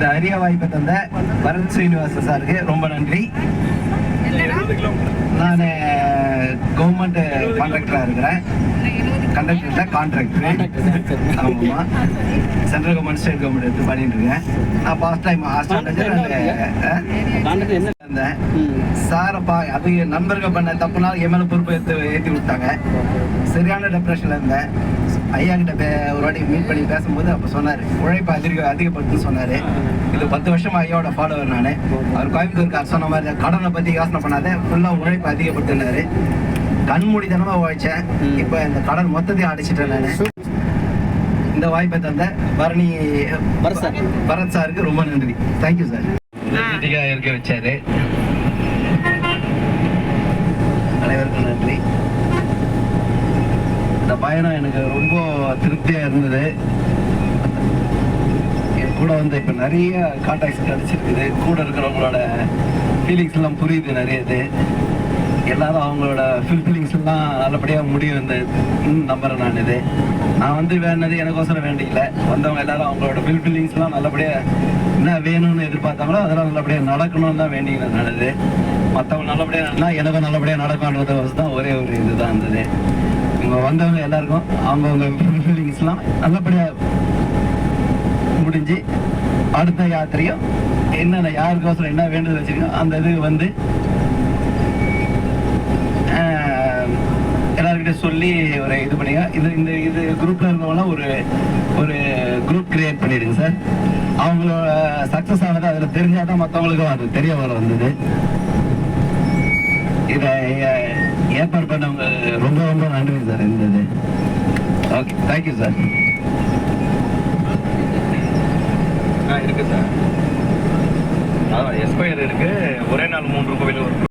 இந்த அரிய வாய்ப்பை தந்த பரத் ஸ்ரீனிவாச சாருக்கு ரொம்ப நன்றி. நான் கவர்மெண்ட் கான்ட்ராக்டராக இருக்கிறேன். கண்டக்டர் கான்ட்ராக்டர் ஆமாம்மா. சென்ட்ரல் கவர்மெண்ட் ஸ்டேட் கவர்மெண்ட் எடுத்து பண்ணிட்டு இருக்கேன். நான் பாஸ்ட் டைம் ஹாஸ்டல் இருந்தேன் ம். சாரை பா அது நண்பர்கள் பண்ண தப்புனால என் மேலே பொறுப்பு எடுத்து ஏற்றி விட்டாங்க. சரியான டிப்ரெஷனில் இருந்தேன். ஐயா கிட்ட பே ஒரு வாட்டி மீட் பண்ணி பேசும்போது அப்போ சொன்னார். உழைப்பு அதிக அதிகப்படுத்துன்னு சொன்னார். இது பத்து வருஷம் ஐயாவோட ஃபாலோவர் நான். அவர் கோயம்புத்தூர்கார் சொன்ன மாதிரி கடனை பற்றி யோசனை பண்ணாத ஃபுல்லாக உழைப்பு அதிகப்படுத்தினாரு. கண்மூடித்தனமாக உழைச்சேன். இப்போ இந்த கடன் மொத்தத்தையும் அடிச்சிட்டேன் நான். இந்த வாய்ப்பை தந்த பரணி பரத் சார். பரத் சாருக்கு ரொம்ப நன்றி. தேங்க்யூ சார் இருக்க வச்சாரு அனைவருக்கும் நன்றி இந்த பயணம் எனக்கு ரொம்ப திருப்தியாக இருந்தது. என் கூட வந்து இப்போ நிறைய கான்டாக்ட்ஸ் கிடச்சிருக்குது. கூட இருக்கிறவங்களோட ஃபீலிங்ஸ் எல்லாம் புரியுது நிறைய இது. எல்லாரும் அவங்களோட ஃபீலிங்ஸ் எல்லாம் நல்லபடியாக முடியும் இந்த நம்புறேன் நான் இது. நான் வந்து வேணது எனக்கோசரம் வேண்டிக்கல. வந்தவங்க எல்லாரும் அவங்களோட ஃபீலிங்ஸ் எல்லாம் நல்லபடியாக என்ன வேணும்னு எதிர்பார்த்தாங்களோ அதெல்லாம் நல்லபடியாக நடக்கணும்னு தான் வேண்டிக்கிறேன் நல்லது மற்றவங்க நல்லபடியாக நடந்தால் எனக்கும் நல்லபடியாக நடக்கணுன்றது தான் ஒரே ஒரு இதுதான் இருந்தது இங்க வந்தவங்க எல்லாருக்கும் அவங்கவுங்க ஃபீலிங்ஸ்லாம் நல்லபடியாக முடிஞ்சு அடுத்த யாத்திரையும் என்னென்ன யாருக்கோசரம் என்ன வேண்டுதல் வச்சுருக்கோம் அந்த இது வந்து எல்லாருக்கிட்ட சொல்லி ஒரு இது பண்ணுங்க இது இந்த இது குரூப்பில் இருக்கவங்களாம் ஒரு ஒரு குரூப் கிரியேட் பண்ணிடுங்க சார். அவங்களோட சக்ஸஸ் ஆனது அதில் தெரிஞ்சால் தான் மற்றவங்களுக்கும் அது தெரிய வர வந்தது. இதை ஏற்பாடு பண்ணவங்க ரொம்ப ரொம்ப நன்றி சார் இருந்தது ஓகே தேங்க்யூ சார் ஆ இருக்கு சார் அதான் எஸ்கொயர் இருக்கு. ஒரே நாள் மூன்று கோவில் ஒரு